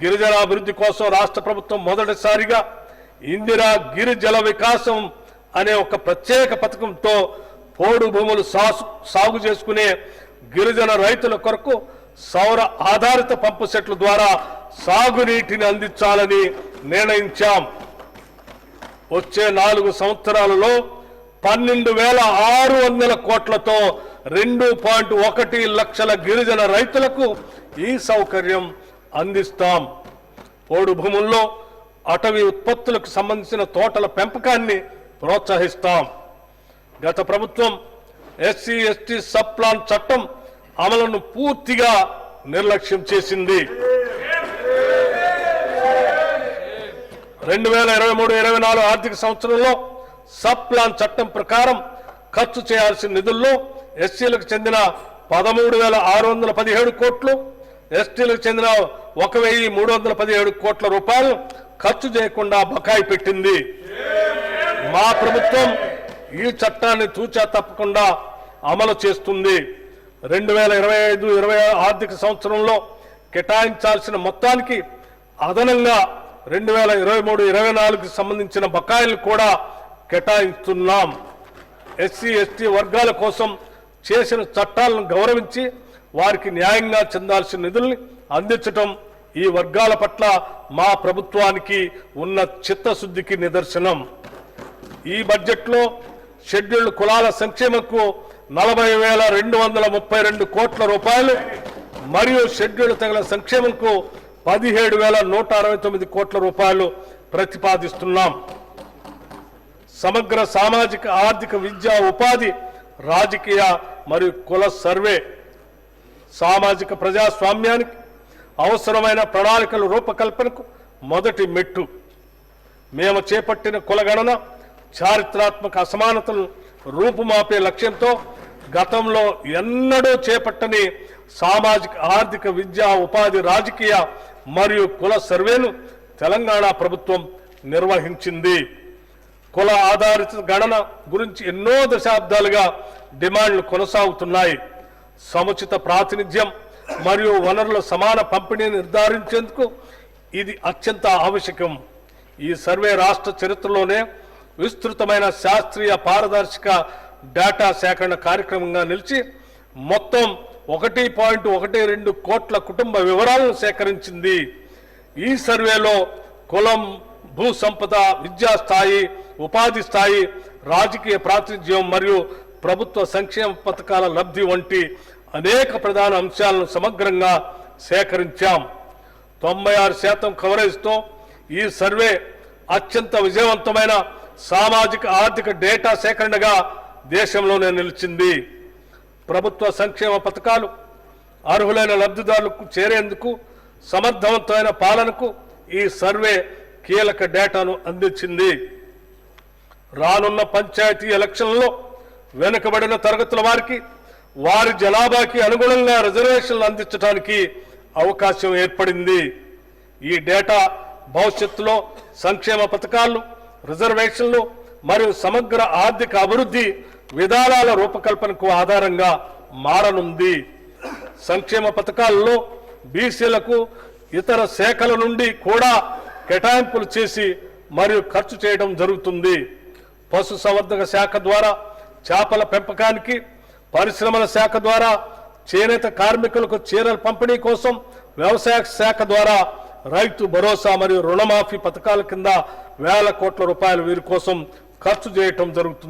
గిరిజన అభివృద్ధి కోసం రాష్ట్ర ప్రభుత్వం మొదటిసారిగా ఇందిరా గిరిజల వికాసం అనే ఒక ప్రత్యేక పథకంతో పోడు భూములు సాసు సాగు చేసుకునే గిరిజన రైతుల కొరకు సౌర ఆధారిత పంపు సెట్ల ద్వారా సాగునీటిని అందించాలని నిర్ణయించాం. వచ్చే నాలుగు సంవత్సరాలలో పన్నెండు వేల ఆరు వందల కోట్లతో రెండు పాయింట్ ఒకటి లక్షల గిరిజన రైతులకు ఈ సౌకర్యం అందిస్తాం. పోడు భూముల్లో అటవీ ఉత్పత్తులకు సంబంధించిన తోటల పెంపకాన్ని ప్రోత్సహిస్తాం. గత ప్రభుత్వం ఎస్సీ ఎస్టీ సబ్ ప్లాన్ చట్టం అమలును పూర్తిగా నిర్లక్ష్యం చేసింది. రెండు వేల ఇరవై మూడు ఇరవై నాలుగు ఆర్థిక సంవత్సరంలో సబ్ ప్లాన్ చట్టం ప్రకారం ఖర్చు చేయాల్సిన నిధుల్లో ఎస్సీలకు చెందిన పదమూడు వేల ఆరు వందల పదిహేడు కోట్లు ఎస్టీలకు చెందిన ఒక వెయ్యి మూడు వందల పదిహేడు కోట్ల రూపాయలు ఖర్చు చేయకుండా బకాయి పెట్టింది. మా ప్రభుత్వం ఈ చట్టాన్ని తూచా తప్పకుండా అమలు చేస్తుంది. రెండు వేల ఇరవై ఐదు ఇరవై ఆర్థిక సంవత్సరంలో కేటాయించాల్సిన మొత్తానికి అదనంగా రెండు వేల ఇరవై మూడు ఇరవై నాలుగుకి సంబంధించిన బకాయిలు కూడా కేటాయిస్తున్నాం. ఎస్సీ ఎస్టీ వర్గాల కోసం చేసిన చట్టాలను గౌరవించి వారికి న్యాయంగా చెందాల్సిన నిధుల్ని అందించటం ఈ వర్గాల పట్ల మా ప్రభుత్వానికి ఉన్న చిత్తశుద్ధికి నిదర్శనం. ఈ బడ్జెట్లో షెడ్యూల్డ్ కులాల సంక్షేమకు నలభై వేల రెండు వందల ముప్పై రెండు కోట్ల రూపాయలు మరియు షెడ్యూల్డ్ తెగల సంక్షేమంకు పదిహేడు వేల నూట అరవై తొమ్మిది కోట్ల రూపాయలు ప్రతిపాదిస్తున్నాం. సమగ్ర సామాజిక ఆర్థిక విద్యా ఉపాధి రాజకీయ మరియు కుల సర్వే సామాజిక ప్రజాస్వామ్యానికి అవసరమైన ప్రణాళికల రూపకల్పనకు మొదటి మెట్టు. మేము చేపట్టిన కులగణన చారిత్రాత్మక అసమానతలను రూపుమాపే లక్ష్యంతో గతంలో ఎన్నడూ చేపట్టని సామాజిక ఆర్థిక విద్యా ఉపాధి రాజకీయ మరియు కుల సర్వేను తెలంగాణ ప్రభుత్వం నిర్వహించింది. కుల ఆధారిత గణన గురించి ఎన్నో దశాబ్దాలుగా డిమాండ్లు కొనసాగుతున్నాయి. సముచిత ప్రాతినిధ్యం మరియు వనరుల సమాన పంపిణీని నిర్ధారించేందుకు ఇది అత్యంత ఆవశ్యకం. ఈ సర్వే రాష్ట్ర చరిత్రలోనే విస్తృతమైన శాస్త్రీయ పారదర్శక డేటా సేకరణ కార్యక్రమంగా నిలిచి మొత్తం ఒకటి పాయింట్ ఒకటి రెండు కోట్ల కుటుంబ వివరాలను సేకరించింది. ఈ సర్వేలో కులం భూ సంపద విద్యా స్థాయి ఉపాధి స్థాయి రాజకీయ ప్రాతినిధ్యం మరియు ప్రభుత్వ సంక్షేమ పథకాల లబ్ధి వంటి అనేక ప్రధాన అంశాలను సమగ్రంగా సేకరించాం. తొంభై ఆరు శాతం కవరేజ్తో ఈ సర్వే అత్యంత విజయవంతమైన సామాజిక ఆర్థిక డేటా సేకరణగా దేశంలోనే నిలిచింది. ప్రభుత్వ సంక్షేమ పథకాలు అర్హులైన లబ్ధిదారులకు చేరేందుకు సమర్థవంతమైన పాలనకు ఈ సర్వే కీలక డేటాను అందించింది. రానున్న పంచాయతీ ఎలక్షన్లో వెనుకబడిన తరగతుల వారికి వారి జనాభాకి అనుగుణంగా రిజర్వేషన్లు అందించడానికి అవకాశం ఏర్పడింది. ఈ డేటా భవిష్యత్తులో సంక్షేమ పథకాలు రిజర్వేషన్లు మరియు సమగ్ర ఆర్థిక అభివృద్ధి విధానాల రూపకల్పనకు ఆధారంగా మారనుంది. సంక్షేమ పథకాలలో బీసీలకు ఇతర శాఖల నుండి కూడా కేటాయింపులు చేసి మరియు ఖర్చు చేయడం జరుగుతుంది. పశు సంవర్ధక శాఖ ద్వారా చేపల పెంపకానికి పరిశ్రమల శాఖ ద్వారా చేనేత కార్మికులకు చీరల పంపిణీ కోసం వ్యవసాయ శాఖ ద్వారా రైతు భరోసా మరియు రుణమాఫీ పథకాల కింద వేల కోట్ల రూపాయలు వీరి కోసం ఖర్చు చేయటం జరుగుతుంది.